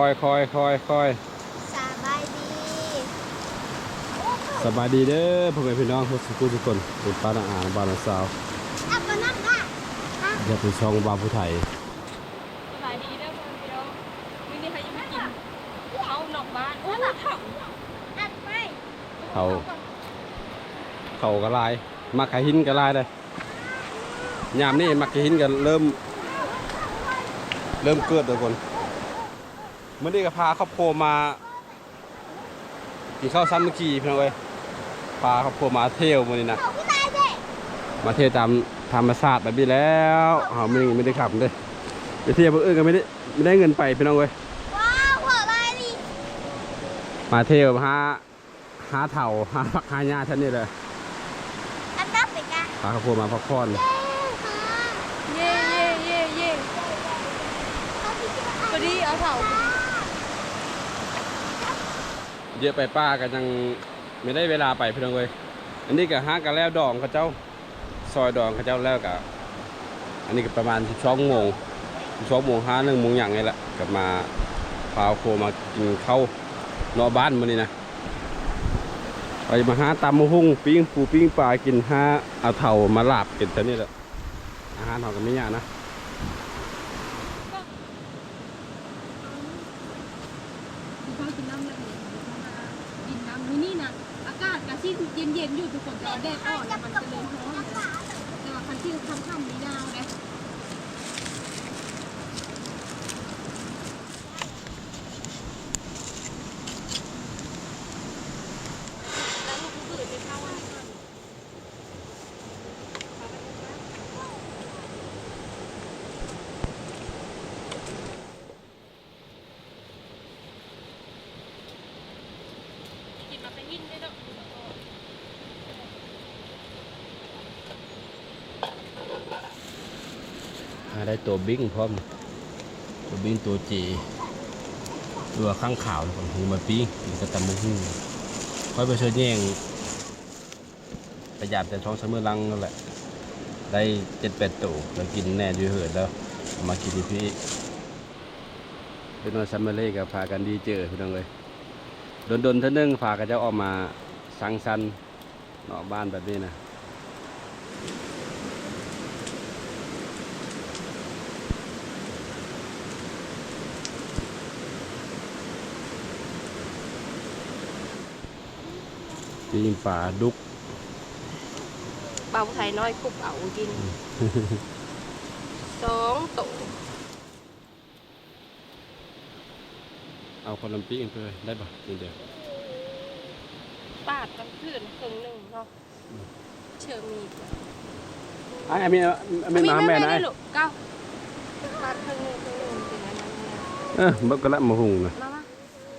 อยคอยคอยคอยสบายดีสบายดีเด้อพ่อแม่พี่น้องทุกสุขุทุกคนเป็นป้านาอาบ้านนาสาวอัปปะนักอะอย่าเป็นช่องบาวผู้ไทยสบายดีเด้อเพื่อนพี่น้องมื้อนี้ใครจะมากินเขานอกบ้านโอ้ยเผาอัดไปเขาเขากระลายมักขหินกระลายเลยยามนี้มักขหินกันเริ่ม เริ่มเกิดทุกคน เมื่อนี้ก็พาครอบครัวมากินข้าวซ้ำเมื่อกี้พี่น้องเอ้ยพาครอบครัวมาเที่ยวมื่อนี้นะเขาผู้ตายสิมาเที่ยวตามธรรมศาสตร์แบบนี้แล้วเขาไม่ไม่ได้ขับเลยไปเที่ยวเพื่อนก็ไม่ได้ไม่ได้เงินไปพี่น้องเว้ยว้าวหัวอะไรดิมาเที่ยวหาหาเถ่าหาพักหาหญ้าท่านนี่เลยอันดับไปกันพาครอบครัวมาพักผ่อนเย้ค่ะเย่เย่เย่เย่เขาพี่จะพอดีเอาเผา เยอะไปป้ากันยังไม่ได้เวลาไปพี่น้องเว้ยอันนี้ก็หากันแล้วดองเขาเจ้าซอยดองเขาเจ้าแล้วก็อันนี้ก็ประมาณ12โมง12โมงห้าหนึ่งโมงอย่างไงแหละกลับมาพาครอบคมากินข้าวนอบ้านมื้อนี้นะไปมาหาตำมะฮุ่งปิ้งปูปิ้งปลากินห้าเอาเถ่ามาลาบกินแต่นี่แหละอาหารของกันไม่ยากนะเขากินน้ำเลย มือนี่นะอากาศกะที่เย็นๆอยู่ทุกคนแต่แดดอ่อนมันจะเลยร้อนแต่ว่าคันที่ค่ำๆนี้ดาวนะยแล้วลูกผู้อื่นไปเข้าวันนี้ก่อน กินมาเป็นหินได้ดอก หา ได้ตัวบิ้งพร้อมตัวบิ้งตัวจีตัวข้างขาวของหูมาปิ้งกินกับตำมะฮุ่งค่อยไปเชิญแย่งประหยัดแต่ช่องเสมอลังนั่นแหละ ได้เจ็ดแปดตัวแล้วกินแน่อยู่เหินแล้วมากินที่พี่เป็นวันซัมเมอร์เล่กับพากันดีเจอพี่น้องเลยโดนๆเท่านึงพากันจะออกมาสังสรรค์นอกบ้านแบบนี้นะ ปีนป่าดุกเบาไทยน้อยคุบเอากินสองตัวเอาคนลำปีกันไปเลยได้ปะนี่เดียวปาดกันพื้นครึ่งหนึ่งเนาะเชื่อมีดไอ้ไอ้มีไอ้มีมาหาแม่นะไอ้ลูกเก้าปาดครึ่งหนึ่งครึ่งหนึ่งเป็นอันนั้นเนี่ยเออบักกะละมาหุงนะมามา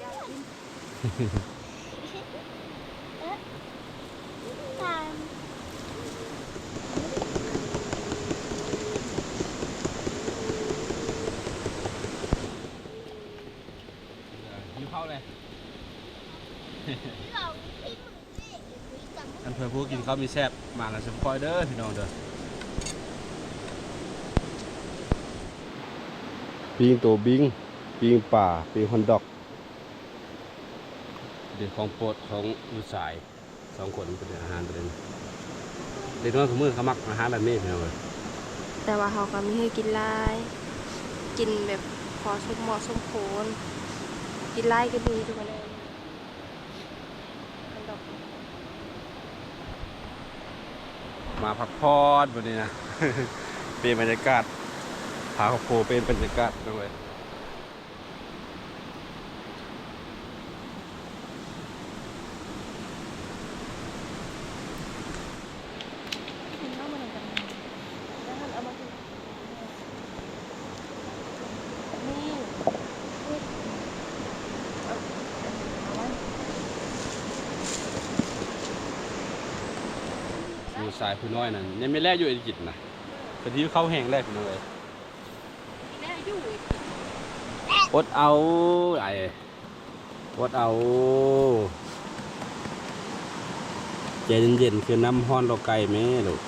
อยากกิน ตาม หิวข้าวเลย เราที่มึงสิคุยกับมึง อันเพื่อผู้ กินข้าวมีแซ่บมาแล้วสมคอยเด้อพี่น้องเด้อปิงตัวบิงปิงป่าปิงฮอนดอกเด็กของโปรดของลูกสายสองคนเป็นอาหารประเด็นเด็กน้อยของมือเขามักอาหารแบบนี้พี่น้องเอ้ยแต่ว่าเขาก็มีให้กินไล่กินแบบพอสมเหมาะสมโคนกินไล่ก็ดีทุกคนเลยอันดอก มาพักผ่อนวันนี้นะ เป็นบรรยากาศผาครอบคเป็นบรรยากาศด้วย กินข้าวมันกันแล้วมันเอามากินนี่เอาเอาไว้ ผู้ชายผู้น้อยนั่นยังไม่แลกอยู่อังกฤษนะพอดีเข้าแห่งแรกพี่น้องเลยแน่อยู่อีกอดเอาไอ้อดเอาใจเย็นๆคือน้ำห้อนเราไก่แม่ลูก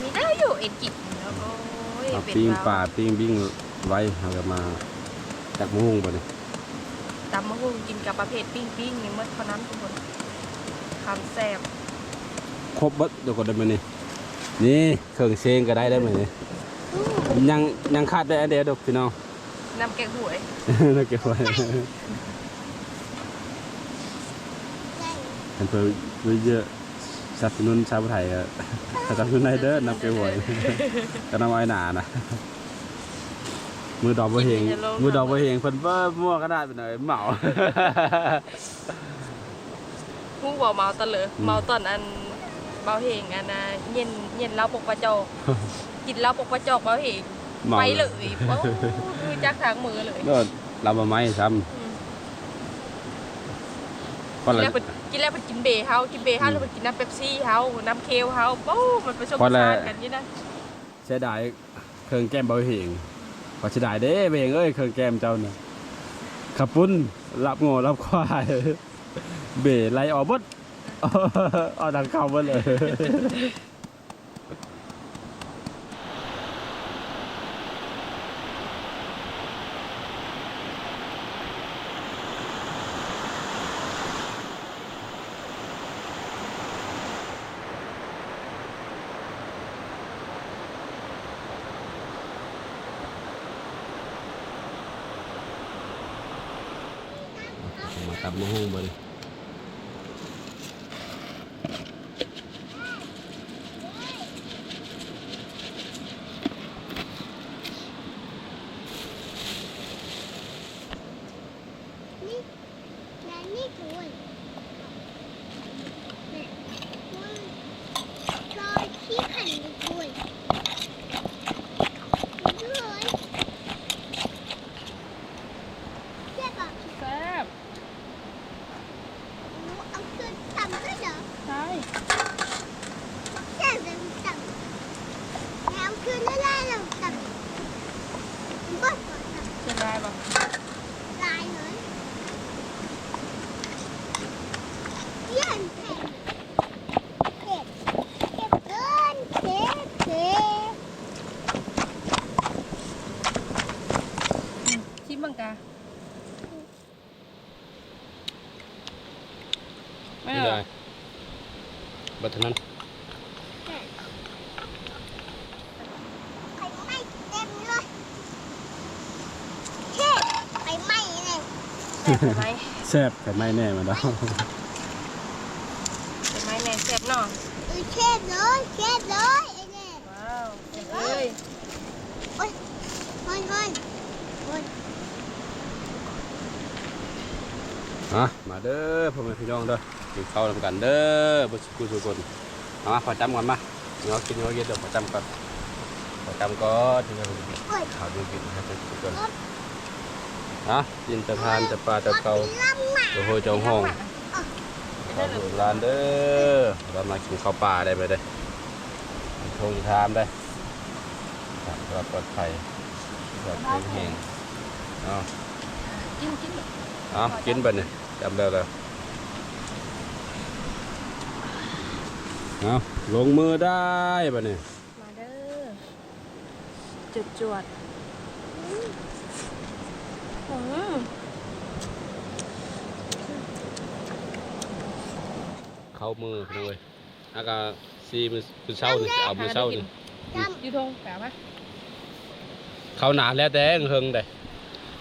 มีได้อยู่เอ็ดกิจแล้วโอ้ยเอาเป็นปิ้งเบาป่าปิ้งบิ้งไว้เราก็มาจากมะฮุ่งไปนี่ตำมะฮุ่งกินกับประเภทปิ้งปิ้งๆนี่หมดเท่านั้นทุกคน คำแซ่บครบเบัดเดี๋ยวก็ได้มานี่นี่เครื่องเชงก็ได้ได้ไหมนี่ยังยังขาดได้อันเดียวดอกพี่น้อง น้ำแกงหวยน่าเก็บไว้เห็นเพื่อเยอะสนับสนุนชาวไทยอะสนับสนุนไนเดอร์นำไปหวยก็นำไว้หนานะมือดอกบัวเฮงมือดอกบัวเฮงเพิ่นเบ้อมั่วกระดาษไปหน่อยเหมา ผู้บ่เมาตะเลยอืมเมาตอนอันเบาเหงอันนะเย็นเย็นเหล้าปกประจอกกินเหล้าปกประจอกเบาเหงเหมาไปเลยโอ้คือจักทางมือเลยก็เรามาไม้ซ้อืมำก็กินเลยแล้วเพิ่นกินแล้วเพิ่นกินเบร์เฮากินเบร์เฮาแล้วเพิ่นกินน้ำเป๊ปซี่เฮาน้ำเคลเฮาโอ้มันผสมผสานกันนี่นะเสียดายเครื่องแก้มเบาเฮงพอเสียดายเด้เบงเอ้ยเครื่องแก้มเจ้าเนี่ยขับปุ้นรับโง่รับควาย เบไล่ออกหมดเอาดังเข้าหมดเลยมาตับมะฮุ่งมาดินี่แม่นี่คุณแม่คุณรอที่ขันนี่คุณด้วยเจ็บอะ แซ่บ หนูเอาขึ้นต่ำด้วยเหรอ ใช่ เจ็บเลยต่ำแล้วขึ้นได้ได้เราต่ำมันก็สวยต่ เสียดายบ่ำลายเลยเยี่ยมแผ่นเจ็บเจ็บเกินเจ็บเจ็บ ชิมบังกาไม่ นี่ เหร เล อย บัดเท่านั้นไฟไหม้เต็มเลยเช่ไฟไหม้เลยแซ่บไหมแซ่บแต่ไม่แน่มาแล้วเห็นไหมแน่แซ่บเนาะเออเช่เลยเช่เลยไอ้เนี่ยว้าวแซ่บเลยเฮ้ยเฮ้ยเฮ้ยฮะมาเด้อพ่อแม่พี่น้องเด้อ กินข้าวนำกันเด้อบุษกุสุกนเอามาขอจำก่อนมาเนาะกินเนาะเย็นเดี๋ยวขอจำก่อนขอจำก่อนที่เราเฮ้ยข่าวดูกินให้เป็นสุกนฮะกินแต่ทานแต่ปลาแต่เกาลำหมาโอ้โหเจ้าห้องเป็นขอได้ดูเลยร้านเด้อเรามากินข้าวปลาได้ไปได้โทงทามได้ครับเราปลอดภัยแบบแห้งๆเอากินกินเอากินไปเนี่ยจำได้แล้ว เอาลงมือได้ปะเนี่ยมาเด้อจุดจวดอืมเข้ามือเลยอากาซีมือมือเช้านี่เอามือเช้านี่จอยู่ทงแปลไหมเขาหนาแล้วแต่เฮิงได้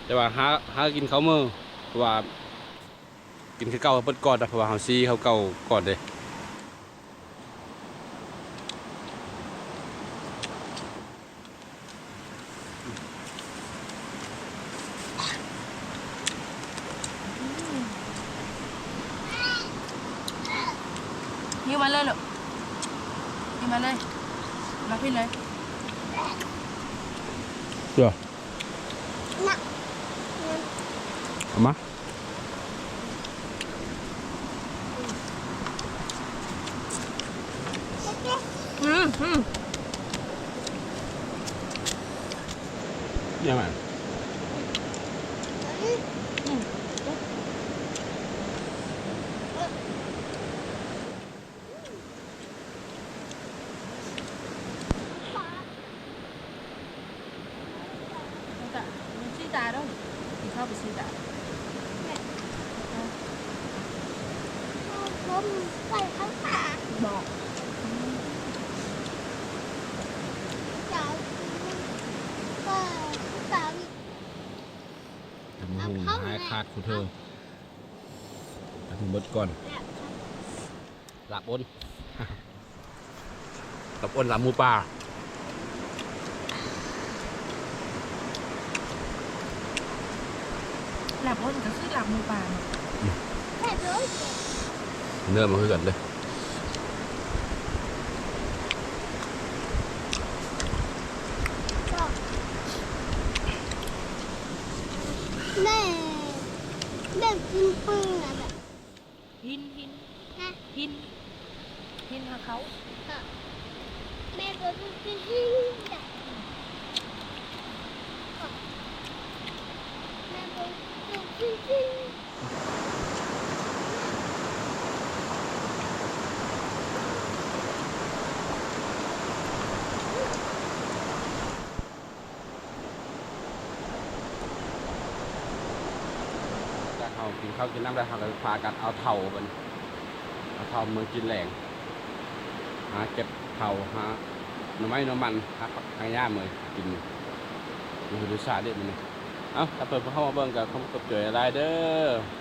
แต่ว่าหาหากินเขาวมือเพราะว่ากินคือเก่าเปิดก่อนนะเพราะว่าเฮาซีเขาเก่าก่อนเด้ ยืมมาเลยลูกยืมมาเลย มาขึ้นเลย เดี๋ยวำน่ะ เอามา เจ๊ อืมอืม เนี่ยมัน จะ มใส่ข้างขาบอกเจ้าก็สาวทำหุงหายขาดคุณเธอเอาถึงบดก่อน แบบหลับอ้น หลับอ้นหลับหมูป่าหลับอ้นก็คือหลับมือปลาแค่รู้ เนื้อมันคือกันเลยก็แม่แม่กินปืนอะแบบหินหินนะหินหินหาเขาแม่ก็กินที่แบบแม่ก็กินที่จ เขากินข้าวกินน้ำได้เขาก็พากันเอาเท่ามันเอาเท่ามือกินแหลงหาเก็บเท่าหาหน่อไม้หน่อมันหาผักทางย่าเลยกินดูดูสาติเด็ดมันนี่เอ้าถ้าเปิดเข้ามาเบิ่งกับคำกดเจออะไรเด้อ